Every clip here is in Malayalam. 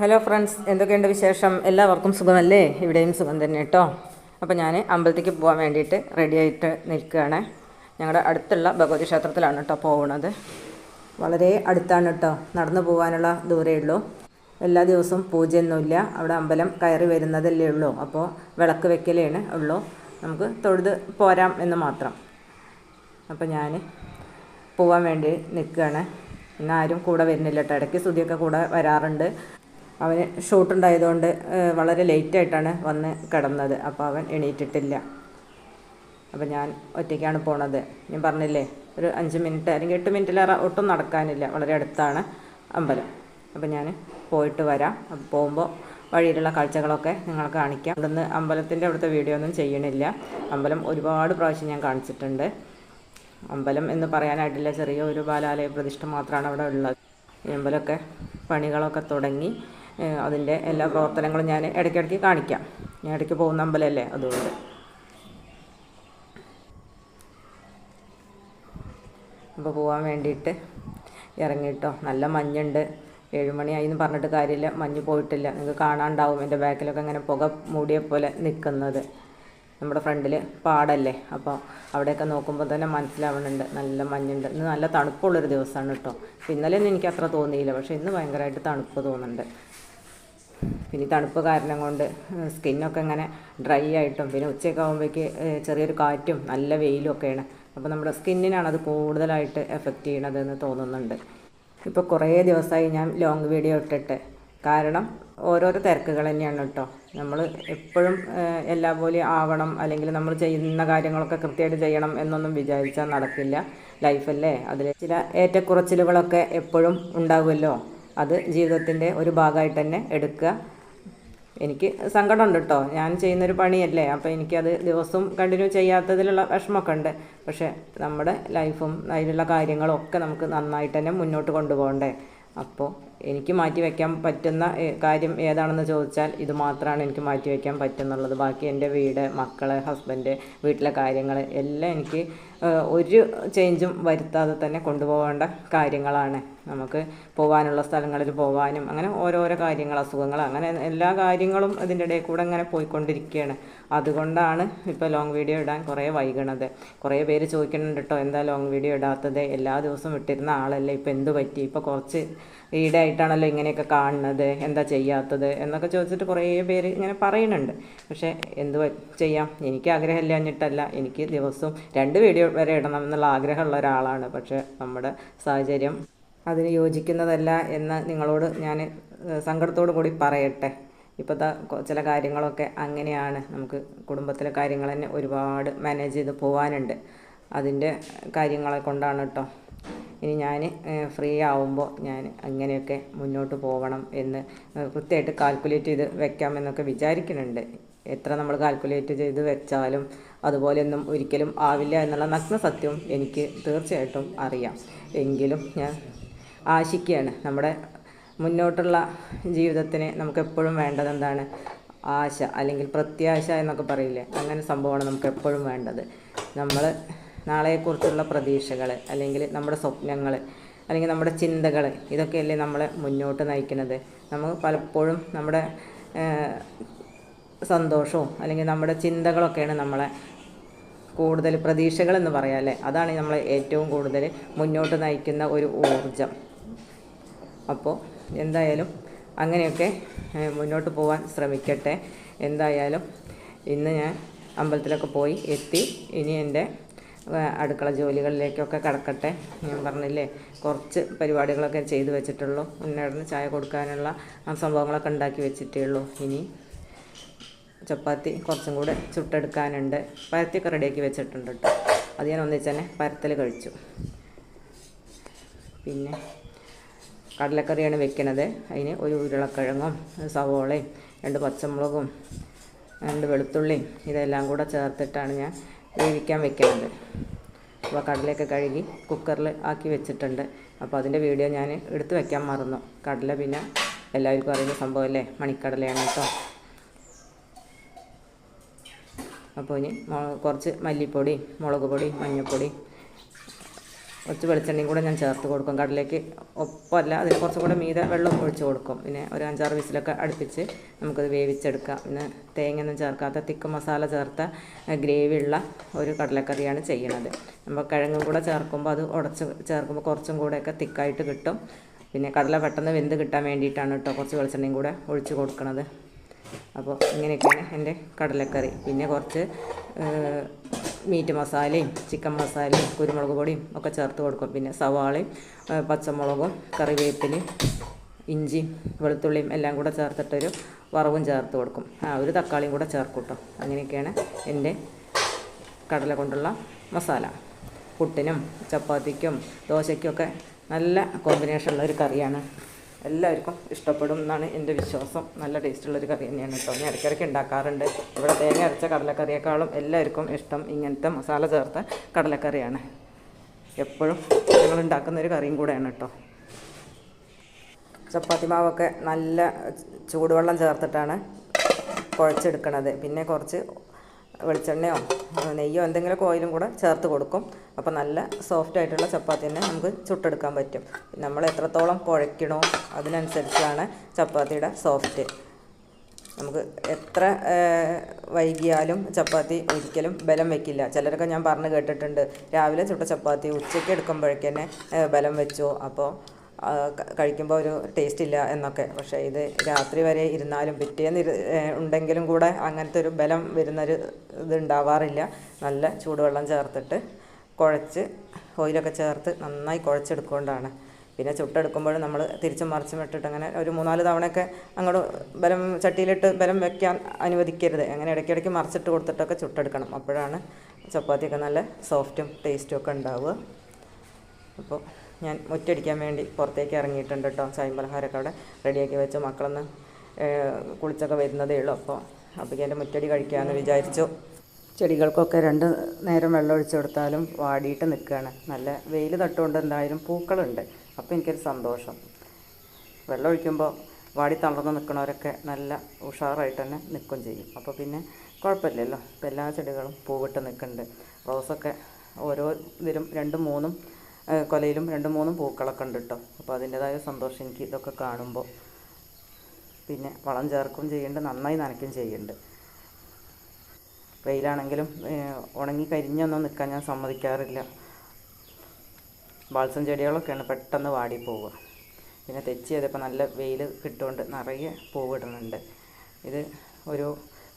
ഹലോ ഫ്രണ്ട്സ് എന്തൊക്കെയുണ്ട് വിശേഷം? എല്ലാവർക്കും സുഖമല്ലേ? ഇവിടെയും സുഖം തന്നെ കേട്ടോ. അപ്പോൾ ഞാൻ അമ്പലത്തേക്ക് പോകാൻ വേണ്ടിയിട്ട് റെഡി ആയിട്ട് നിൽക്കുകയാണ്. ഞങ്ങളുടെ അടുത്തുള്ള ഭഗവതി ക്ഷേത്രത്തിലാണ് കേട്ടോ പോകുന്നത് വളരെ അടുത്താണ് കേട്ടോ. നടന്നു പോകാനുള്ള ദൂരേ ഉള്ളൂ. എല്ലാ ദിവസവും പൂജയൊന്നുമില്ല. അവിടെ അമ്പലം കയറി വരുന്നതല്ലേ ഉള്ളൂ. അപ്പോൾ വിളക്ക് വെക്കലാണ് ഉള്ളൂ. നമുക്ക് തൊഴുത് പോരാം എന്ന് മാത്രം. അപ്പോൾ ഞാൻ പോകാൻ വേണ്ടി നിൽക്കുകയാണ്. ഇന്ന് ആരും കൂടെ വരുന്നില്ല കേട്ടോ. ഇടയ്ക്ക് സ്തുതിയൊക്കെ കൂടെ വരാറുണ്ട്. അവന് ഷൂട്ട് ഉണ്ടായതുകൊണ്ട് ഏഹ്, വളരെ ലേറ്റായിട്ടാണ് വന്ന് കിടന്നത്. അപ്പോൾ അവൻ എണീറ്റിട്ടില്ല. അപ്പോൾ ഞാൻ ഒറ്റയ്ക്കാണ് പോണത്. ഞാൻ പറഞ്ഞില്ലേ ഒരു അഞ്ച് മിനിറ്റ് അല്ലെങ്കിൽ എട്ട് മിനിറ്റിലേറെ ഒട്ടും നടക്കാനില്ല. വളരെ അടുത്താണ് അമ്പലം. അപ്പോൾ ഞാൻ പോയിട്ട് വരാം. അപ്പോൾ പോകുമ്പോൾ വഴിയിലുള്ള കാഴ്ചകളൊക്കെ നിങ്ങളെ കാണിക്കാം. അവിടുന്ന് അമ്പലത്തിന്റെ അവിടുത്തെ വീഡിയോ ഒന്നും ചെയ്യണില്ല. അമ്പലം ഒരുപാട് പ്രാവശ്യം ഞാൻ കാണിച്ചിട്ടുണ്ട്. അമ്പലം എന്ന് പറയാനായിട്ടില്ല. ചെറിയ ഒരു ബാലാലയ പ്രതിഷ്ഠ മാത്രമാണ് അവിടെ ഉള്ളത്. അമ്പലമൊക്കെ പണികളൊക്കെ തുടങ്ങി. അതിന്റെ എല്ലാ പ്രവർത്തനങ്ങളും ഞാൻ ഇടയ്ക്കിടയ്ക്ക് കാണിക്കാം. ഞാൻ ഇടയ്ക്ക് പോകുന്ന അമ്പലമല്ലേ അതുകൊണ്ട്. അപ്പോൾ പോകാൻ വേണ്ടിയിട്ട് ഇറങ്ങിയിട്ടോ. നല്ല മഞ്ഞുണ്ട്. ഏഴുമണിയായി എന്ന് പറഞ്ഞിട്ട് കാര്യമില്ല. മഞ്ഞ് പോയിട്ടില്ല. നിങ്ങൾക്ക് കാണാണ്ടാവും. എന്റെ ബാക്കിലൊക്കെ ഇങ്ങനെ പുക മൂടിയ പോലെ നിൽക്കുന്നത്. നമ്മുടെ ഫ്രണ്ടിൽ പാടല്ലേ? അപ്പോൾ അവിടെയൊക്കെ നോക്കുമ്പോൾ തന്നെ മനസ്സിലാവുന്നുണ്ട്. നല്ല മഞ്ഞുണ്ട്. ഇന്ന് നല്ല തണുപ്പുള്ളൊരു ദിവസമാണ് കേട്ടോ. ഇന്നലെ ഒന്നും എനിക്ക് അത്ര തോന്നിയില്ല. പക്ഷേ ഇന്ന് ഭയങ്കരമായിട്ട് തണുപ്പ് തോന്നുന്നുണ്ട്. പിന്നെ തണുപ്പ് കാരണം കൊണ്ട് സ്കിന്നൊക്കെ ഇങ്ങനെ ഡ്രൈ ആയിട്ടും പിന്നെ ഉച്ചയൊക്കെ ആകുമ്പോഴേക്ക് ചെറിയൊരു കാറ്റും നല്ല വെയിലും ഒക്കെയാണ്. അപ്പോൾ നമ്മുടെ സ്കിന്നിനാണ് അത് കൂടുതലായിട്ട് എഫക്റ്റ് ചെയ്യണതെന്ന് തോന്നുന്നുണ്ട്. ഇപ്പോൾ കുറേ ദിവസമായി ഞാൻ ലോങ് വീഡിയോ ഇട്ടിട്ട്. കാരണം ഓരോരോ തിരക്കുകൾ തന്നെയാണ് കേട്ടോ നമ്മൾ എപ്പോഴും എല്ലാ പോലെ ആവണം അല്ലെങ്കിൽ നമ്മൾ ചെയ്യുന്ന കാര്യങ്ങളൊക്കെ കൃത്യമായിട്ട് ചെയ്യണം എന്നൊന്നും വിചാരിച്ചാൽ നടക്കില്ല. ലൈഫല്ലേ? അതിൽ ചില ഏറ്റക്കുറച്ചിലുകളൊക്കെ എപ്പോഴും ഉണ്ടാകുമല്ലോ അത് ജീവിതത്തിന്റെ ഒരു ഭാഗമായിട്ട് തന്നെ എടുക്കുക. എനിക്ക് സങ്കടമുണ്ട് കേട്ടോ. ഞാൻ ചെയ്യുന്നൊരു പണിയല്ലേ. അപ്പോൾ എനിക്കത് ദിവസവും കണ്ടിന്യൂ ചെയ്യാത്തതിലുള്ള വിഷമമൊക്കെ ഉണ്ട്. പക്ഷേ നമ്മുടെ ലൈഫും അതിലുള്ള കാര്യങ്ങളും ഒക്കെ നമുക്ക് നന്നായിട്ട് തന്നെ മുന്നോട്ട് കൊണ്ടുപോകണ്ടേ. അപ്പോൾ എനിക്ക് മാറ്റി വയ്ക്കാൻ പറ്റുന്ന കാര്യം ഏതാണെന്ന് ചോദിച്ചാൽ ഇത് മാത്രമാണ് എനിക്ക് മാറ്റി വയ്ക്കാൻ പറ്റുന്നുള്ളത്. ബാക്കി എന്റെ വീട് മക്കൾ ഹസ്ബൻഡ് വീട്ടിലെ കാര്യങ്ങൾ എല്ലാം എനിക്ക് ഒരു ചേഞ്ചും വരുത്താതെ തന്നെ കൊണ്ടുപോകേണ്ട കാര്യങ്ങളാണ്. നമുക്ക് പോകാനുള്ള സ്ഥലങ്ങളിൽ പോകാനും അങ്ങനെ ഓരോരോ കാര്യങ്ങൾ അസുഖങ്ങൾ അങ്ങനെ എല്ലാ കാര്യങ്ങളും ഇതിന്റെ ഇടയിൽ കൂടെ അങ്ങനെ പോയിക്കൊണ്ടിരിക്കുകയാണ്. അതുകൊണ്ടാണ് ഇപ്പോൾ ലോങ് വീഡിയോ ഇടാൻ കുറേ വൈകണത്. കുറേ പേര് ചോദിക്കുന്നുണ്ട് കേട്ടോ എന്താ ലോങ് വീഡിയോ ഇടാത്തത്? എല്ലാ ദിവസവും ഇട്ടിരുന്ന ആളല്ലേ? ഇപ്പോൾ എന്ത് പറ്റി? ഇപ്പോൾ കുറച്ച് ഈടായിട്ടാണല്ലോ ഇങ്ങനെയൊക്കെ കാണുന്നത് എന്താ ചെയ്യാത്തത് എന്നൊക്കെ ചോദിച്ചിട്ട് കുറേ പേര് ഇങ്ങനെ പറയുന്നുണ്ട്. പക്ഷേ എന്ത് ചെയ്യാം? എനിക്ക് ആഗ്രഹമില്ല എന്നിട്ടല്ല എനിക്ക് ദിവസവും രണ്ട് വീഡിയോ വരെ ഇടണം എന്നുള്ള ആഗ്രഹമുള്ള ഒരാളാണ്. പക്ഷേ നമ്മുടെ സാഹചര്യം അതിന് യോജിക്കുന്നതല്ല എന്ന് നിങ്ങളോട് ഞാൻ സങ്കടത്തോടു കൂടി പറയട്ടെ. ഇപ്പോഴത്തെ ചില കാര്യങ്ങളൊക്കെ അങ്ങനെയാണ്. നമുക്ക് കുടുംബത്തിലെ കാര്യങ്ങൾ തന്നെ ഒരുപാട് മാനേജ് ചെയ്ത് പോകാനുണ്ട് അതിന്റെ കാര്യങ്ങളെ കൊണ്ടാണ് കേട്ടോ. ഇനി ഞാൻ ഫ്രീ ആവുമ്പോൾ ഞാൻ അങ്ങനെയൊക്കെ മുന്നോട്ട് പോകണം എന്ന് കൃത്യമായിട്ട് കാൽക്കുലേറ്റ് ചെയ്ത് വെക്കാമെന്നൊക്കെ വിചാരിക്കുന്നുണ്ട്. എത്ര നമ്മൾ കാൽക്കുലേറ്റ് ചെയ്ത് വെച്ചാലും അതുപോലെയൊന്നും ഒരിക്കലും ആവില്ല എന്നുള്ള നഗ്ന സത്യവും എനിക്ക് തീർച്ചയായിട്ടും അറിയാം. എങ്കിലും ഞാൻ ആശിക്കുകയാണ് നമ്മുടെ മുന്നോട്ടുള്ള ജീവിതത്തിന് നമുക്കെപ്പോഴും വേണ്ടത് എന്താണ്? ആശ അല്ലെങ്കിൽ പ്രത്യാശ എന്നൊക്കെ പറയില്ലേ? അങ്ങനെ സംഭവമാണ് നമുക്ക് എപ്പോഴും വേണ്ടത്. നമ്മൾ നാളെക്കുറിച്ചുള്ള പ്രതീക്ഷകൾ അല്ലെങ്കിൽ നമ്മുടെ സ്വപ്നങ്ങൾ അല്ലെങ്കിൽ നമ്മുടെ ചിന്തകൾ ഇതൊക്കെയല്ലേ നമ്മളെ മുന്നോട്ട് നയിക്കുന്നത്. നമ്മൾ പലപ്പോഴും നമ്മുടെ സന്തോഷവും അല്ലെങ്കിൽ നമ്മുടെ ചിന്തകളൊക്കെയാണ് നമ്മളെ കൂടുതൽ പ്രതീക്ഷകളെന്ന് പറയാം അല്ലേ? അതാണ് നമ്മളെ ഏറ്റവും കൂടുതൽ മുന്നോട്ട് നയിക്കുന്ന ഒരു ഊർജം അപ്പോൾ എന്തായാലും അങ്ങനെയൊക്കെ മുന്നോട്ട് പോകാൻ ശ്രമിക്കട്ടെ. എന്തായാലും ഇന്ന് ഞാൻ അമ്പലത്തിലൊക്കെ പോയി എത്തി. ഇനി എന്റെ അടുക്കള ജോലികളിലേക്കൊക്കെ കടക്കട്ടെ ഞാൻ പറഞ്ഞില്ലേ? കുറച്ച് പരിപാടികളൊക്കെ ചെയ്ത് വെച്ചിട്ടുള്ളൂ. ഉന്നേടന് ചായ കൊടുക്കാനുള്ള സംഭവങ്ങളൊക്കെ ഉണ്ടാക്കി വെച്ചിട്ടേ ഉള്ളൂ. ഇനി ചപ്പാത്തി കുറച്ചും കൂടെ ചുട്ടെടുക്കാനുണ്ട്. പരത്തിയൊക്കെ റെഡിയാക്കി വെച്ചിട്ടുണ്ട് കേട്ടോ. അത് ഞാൻ ഒന്നിച്ച് തന്നെ പരത്തൽ കഴിച്ചു. പിന്നെ കടലക്കറിയാണ് വെക്കണത്. അതിന് ഒരു ഉരുളക്കിഴങ്ങും സവോളയും രണ്ട് പച്ചമുളകും രണ്ട് വെളുത്തുള്ളിയും ഇതെല്ലാം കൂടെ ചേർത്തിട്ടാണ് ഞാൻ വേവിക്കാൻ വെക്കുന്നത് അപ്പോൾ കടലയൊക്കെ കഴുകി കുക്കറിൽ ആക്കി വെച്ചിട്ടുണ്ട്. അപ്പോൾ അതിന്റെ വീഡിയോ ഞാൻ എടുത്ത് വെക്കാൻ മറന്നു. കടല പിന്നെ എല്ലാവർക്കും അറിയുന്ന സംഭവമല്ലേ മണിക്കടലയാണ് കേട്ടോ. അപ്പോൾ ഇനി കുറച്ച് മല്ലിപ്പൊടി മുളക് പൊടി മഞ്ഞൾപ്പൊടി കുറച്ച് വെളിച്ചെണ്ണയും കൂടെ ഞാൻ ചേർത്ത് കൊടുക്കും. കടലേക്ക് ഒപ്പമല്ല അതിന് കുറച്ചും കൂടെ മീതെ വെള്ളം ഒഴിച്ച് കൊടുക്കും. പിന്നെ ഒരു അഞ്ചാറ് വിസിലൊക്കെ അടുപ്പിച്ച് നമുക്കത് വേവിച്ചെടുക്കാം. പിന്നെ തേങ്ങയൊന്നും ചേർക്കാത്ത തിക്ക് മസാല ചേർത്ത ഗ്രേവി ഉള്ള ഒരു കടലക്കറിയാണ് ചെയ്യണത് നമ്മൾ കിഴങ്ങും കൂടെ ചേർക്കുമ്പോൾ അത് ഉടച്ച് ചേർക്കുമ്പോൾ കുറച്ചും കൂടെയൊക്കെ തിക്കായിട്ട് കിട്ടും. പിന്നെ കടല പെട്ടെന്ന് വെന്ത് കിട്ടാൻ വേണ്ടിയിട്ടാണ് കേട്ടോ കുറച്ച് വെളിച്ചെണ്ണയും കൂടെ ഒഴിച്ച് കൊടുക്കുന്നത് അപ്പോൾ ഇങ്ങനെയൊക്കെയാണ് എന്റെ കടലക്കറി. പിന്നെ കുറച്ച് മീറ്റ് മസാലയും ചിക്കൻ മസാലയും കുരുമുളക് പൊടിയും ഒക്കെ ചേർത്ത് കൊടുക്കും. പിന്നെ സവാളയും പച്ചമുളകും കറിവേപ്പിലയും ഇഞ്ചി വെളുത്തുള്ളിയും എല്ലാം കൂടെ ചേർത്തിട്ടൊരു വറവും ചേർത്ത് കൊടുക്കും. ആ ഒരു തക്കാളിയും കൂടെ ചേർക്കൂട്ടോ കേട്ടോ അങ്ങനെയൊക്കെയാണ് എന്റെ കടല കൊണ്ടുള്ള മസാല. പുട്ടിനും ചപ്പാത്തിക്കും ദോശയ്ക്കും ഒക്കെ നല്ല കോമ്പിനേഷനുള്ള ഒരു കറിയാണ്. എല്ലാവർക്കും ഇഷ്ടപ്പെടും എന്നാണ് എന്റെ വിശ്വാസം. നല്ല ടേസ്റ്റുള്ളൊരു കറി തന്നെയാണ് കേട്ടോ. ഞാൻ ഇടയ്ക്കിടയ്ക്ക് ഉണ്ടാക്കാറുണ്ട്. ഇവിടെ തേങ്ങ അരച്ച കടലക്കറിയേക്കാളും എല്ലാവർക്കും ഇഷ്ടം ഇങ്ങനത്തെ മസാല ചേർത്ത കടലക്കറിയാണ്. എപ്പോഴും ഞങ്ങൾ ഉണ്ടാക്കുന്ന ഒരു കറിയും കൂടെയാണ് കേട്ടോ. ചപ്പാത്തി മാവൊക്കെ നല്ല ചൂടുവെള്ളം ചേർത്തിട്ടാണ് കുഴച്ചെടുക്കണത്. പിന്നെ കുറച്ച് വെളിച്ചെണ്ണയോ നെയ്യോ എന്തെങ്കിലും ഓയിലും കൂടെ ചേർത്ത് കൊടുക്കും. അപ്പോൾ നല്ല സോഫ്റ്റ് ആയിട്ടുള്ള ചപ്പാത്തി തന്നെ നമുക്ക് ചുട്ടെടുക്കാൻ പറ്റും. നമ്മൾ എത്രത്തോളം കുഴയ്ക്കണോ അതിനനുസരിച്ചാണ് ചപ്പാത്തിയുടെ സോഫ്റ്റ് നമുക്ക് എത്ര വൈകിയാലും ചപ്പാത്തി ഒരിക്കലും ബലം വെക്കില്ല. ചിലരൊക്കെ ഞാൻ പറഞ്ഞു കേട്ടിട്ടുണ്ട് രാവിലെ ചുട്ട ചപ്പാത്തി ഉച്ചയ്ക്ക് എടുക്കുമ്പോഴേക്കന്നെ ബലം വെച്ചു. അപ്പോൾ കഴിക്കുമ്പോൾ ഒരു ടേസ്റ്റ് ഇല്ല എന്നൊക്കെ. പക്ഷേ ഇത് രാത്രി വരെ ഇരുന്നാലും പിറ്റേന്ന് ഉണ്ടെങ്കിലും കൂടെ അങ്ങനത്തെ ഒരു ബലം വരുന്നൊരു ഇത് ഉണ്ടാവാറില്ല നല്ല ചൂടുവെള്ളം ചേർത്തിട്ട് കുഴച്ച് ഓയിലൊക്കെ ചേർത്ത് നന്നായി കുഴച്ചെടുക്കൊണ്ടാണ്. പിന്നെ ചുട്ടെടുക്കുമ്പോൾ നമ്മൾ തിരിച്ചും മറിച്ചും ഇട്ടിട്ട് അങ്ങനെ ഒരു മൂന്നാൽ തവണയൊക്കെ അങ്ങോട്ട് ബലം ചട്ടിയിലിട്ട് ബലം വെക്കാൻ അനുവദിക്കരുത്. അങ്ങനെ ഇടയ്ക്കിടയ്ക്ക് മറിച്ചിട്ട് കൊടുത്തിട്ടൊക്കെ ചുട്ടെടുക്കണം. അപ്പോഴാണ് ചപ്പാത്തിയൊക്കെ നല്ല സോഫ്റ്റും ടേസ്റ്റും ഒക്കെ ഉണ്ടാവുക അപ്പോൾ ഞാൻ മുറ്റടിക്കാൻ വേണ്ടി പുറത്തേക്ക് ഇറങ്ങിയിട്ടുണ്ട് കേട്ടോ. ചായം പലഹാരമൊക്കെ അവിടെ റെഡിയാക്കി വെച്ചു മക്കളൊന്ന് കുളിച്ചൊക്കെ വരുന്നതേ ഉള്ളൂ. അപ്പോൾ അപ്പോഴേക്കും എന്റെ മുറ്റടി കഴിക്കാമെന്ന് വിചാരിച്ചു. ചെടികൾക്കൊക്കെ രണ്ട് നേരം വെള്ളം ഒഴിച്ചു കൊടുത്താലും വാടിയിട്ട് നിൽക്കുകയാണ്. നല്ല വെയിൽ തട്ടുകൊണ്ട് എന്തായാലും പൂക്കളുണ്ട്. അപ്പോൾ എനിക്കൊരു സന്തോഷം. വെള്ളം ഒഴിക്കുമ്പോൾ വാടി തളർന്ന് നിൽക്കുന്നവരൊക്കെ നല്ല ഉഷാറായിട്ട് തന്നെ നിൽക്കും ചെയ്യും. അപ്പോൾ പിന്നെ കുഴപ്പമില്ലല്ലോ. ഇപ്പോൾ എല്ലാ ചെടികളും പൂവിട്ട് നിൽക്കുന്നുണ്ട്. റോസൊക്കെ ഓരോ ഇതിലും രണ്ടും മൂന്നും കൊലയിലും രണ്ടും മൂന്നും പൂക്കളൊക്കെ ഉണ്ട് കേട്ടോ അപ്പോൾ അതിന്റെതായ സന്തോഷം എനിക്ക് ഇതൊക്കെ കാണുമ്പോൾ പിന്നെ വളം ചേർക്കും ചെയ്യുന്നുണ്ട് നന്നായി നനയ്ക്കും ചെയ്യുന്നുണ്ട് വെയിലാണെങ്കിലും ഉണങ്ങി കരിഞ്ഞൊന്നും നിൽക്കാൻ ഞാൻ സമ്മതിക്കാറില്ല. ബാൾസം ചെടികളൊക്കെയാണ് പെട്ടെന്ന് വാടി പോവുക പിന്നെ തെച്ചി ചെയ്തപ്പോൾ നല്ല വെയിൽ കിട്ടുകൊണ്ട് നിറയെ പൂവിടുന്നുണ്ട് ഇത് ഒരു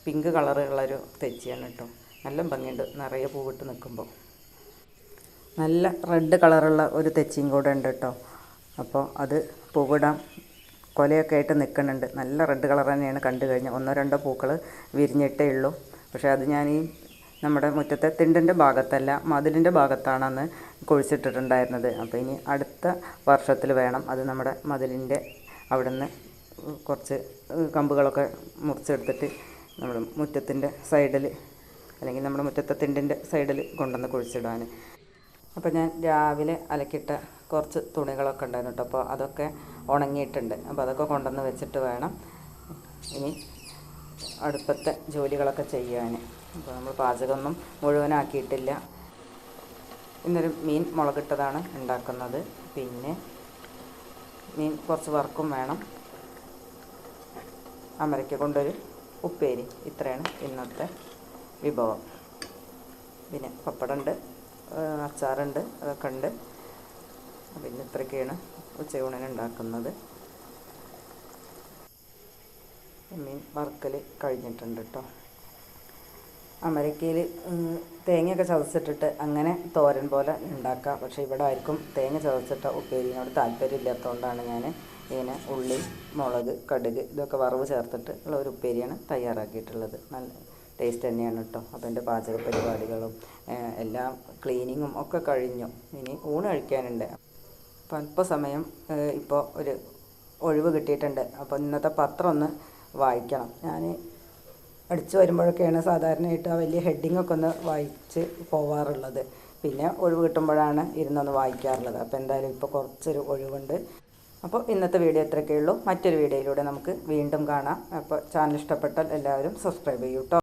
പിങ്ക് കളറുള്ളൊരു തെച്ചിയാണ് കേട്ടോ നല്ല ഭംഗിയുണ്ട് നിറയെ പൂവിട്ട് നിൽക്കുമ്പോൾ നല്ല റെഡ് കളറുള്ള ഒരു തെച്ചിയും കൂടെ ഉണ്ട് കേട്ടോ അപ്പോൾ അത് പൂവിടാം. കൊലയൊക്കെ ആയിട്ട് നിൽക്കുന്നുണ്ട് നല്ല റെഡ് കളർ തന്നെയാണ് കണ്ടു കഴിഞ്ഞാൽ ഒന്നോ രണ്ടോ പൂക്കൾ വിരിഞ്ഞിട്ടേ ഉള്ളൂ. പക്ഷേ അത് ഞാൻ ഈ നമ്മുടെ മുറ്റത്തെ തിണ്ടിന്റെ ഭാഗത്തല്ല മതിലിന്റെ ഭാഗത്താണെന്ന് കുഴിച്ചിട്ടിട്ടുണ്ടായിരുന്നത്. അപ്പോൾ ഇനി അടുത്ത വർഷത്തിൽ വേണം അത് നമ്മുടെ മതിലിന്റെ അവിടെ നിന്ന് കുറച്ച് കമ്പുകളൊക്കെ മുറിച്ചെടുത്തിട്ട് നമ്മുടെ മുറ്റത്തിന്റെ സൈഡിൽ അല്ലെങ്കിൽ നമ്മുടെ മുറ്റത്തെ തിണ്ടിന്റെ സൈഡിൽ കൊണ്ടുവന്ന് കുഴിച്ചിടാൻ അപ്പോൾ ഞാൻ രാവിലെ അലക്കിട്ട കുറച്ച് തുണികളൊക്കെ ഉണ്ടായിരുന്നു കേട്ടോ. അപ്പോൾ അതൊക്കെ ഉണങ്ങിയിട്ടുണ്ട്. അപ്പോൾ അതൊക്കെ കൊണ്ടുവന്ന് വെച്ചിട്ട് വേണം ഇനി അടുപ്പത്തെ ജോലികളൊക്കെ ചെയ്യാൻ അപ്പോൾ നമ്മൾ പാചകമൊന്നും മുഴുവനാക്കിയിട്ടില്ല. ഇന്നൊരു മീൻ മുളകിട്ടതാണ് ഉണ്ടാക്കുന്നത്. പിന്നെ മീൻ കുറച്ച് വറുക്കും വേണം. അമരയ്ക്ക കൊണ്ടൊരു ഉപ്പേരി. ഇത്രയാണ് ഇന്നത്തെ വിഭവം. പിന്നെ പപ്പടമുണ്ട്. അച്ചാറുണ്ട് അതൊക്കെ ഉണ്ട്. പിന്നെ ഇത്രയൊക്കെയാണ് ഉച്ചയൂണിന് ഉണ്ടാക്കുന്നത്. മീൻ വറുക്കൽ കഴിഞ്ഞിട്ടുണ്ട് കേട്ടോ അമരക്കയിൽ തേങ്ങയൊക്കെ ചതച്ചിട്ടിട്ട് അങ്ങനെ തോരൻ പോലെ ഉണ്ടാക്കാം. പക്ഷേ ഇവിടെ ആർക്കും തേങ്ങ ചതച്ചിട്ട ഉപ്പേരിനോട് താല്പര്യമില്ലാത്തതുകൊണ്ടാണ് ഞാൻ ഇങ്ങനെ ഉള്ളി മുളക് കടുക് ഇതൊക്കെ വറവ് ചേർത്തിട്ട് ഉള്ള ഒരു ഉപ്പേരിയാണ് തയ്യാറാക്കിയിട്ടുള്ളത്. നല്ല ടേസ്റ്റ് തന്നെയാണ് കേട്ടോ അപ്പോൾ എന്റെ പാചക പരിപാടികളും എല്ലാ ക്ലീനിങ്ങും ഒക്കെ കഴിഞ്ഞു. ഇനി ഊണ് കഴിക്കാനുണ്ട്. അപ്പോൾ അല്പസമയം ഇപ്പോൾ ഒരു ഒഴിവ് കിട്ടിയിട്ടുണ്ട്. അപ്പോൾ ഇന്നത്തെ പത്രം ഒന്ന് വായിക്കണം. ഞാൻ അടിച്ചു വരുമ്പോഴൊക്കെയാണ് സാധാരണയായിട്ട് ആ വലിയ ഹെഡിങ് ഒക്കെ ഒന്ന് വായിച്ച് പോവാറുള്ളത്. പിന്നെ ഒഴിവ് കിട്ടുമ്പോഴാണ് ഇരുന്നൊന്ന് വായിക്കാറുള്ളത്. അപ്പോൾ എന്തായാലും ഇപ്പോൾ കുറച്ചൊരു ഒഴിവുണ്ട്. അപ്പോൾ ഇന്നത്തെ വീഡിയോ ഇത്രയൊക്കെ ഉള്ളൂ മറ്റൊരു വീഡിയോയിലൂടെ നമുക്ക് വീണ്ടും കാണാം. അപ്പോൾ ചാനൽ ഇഷ്ടപ്പെട്ടാൽ എല്ലാവരും സബ്സ്ക്രൈബ് ചെയ്യൂ കേട്ടോ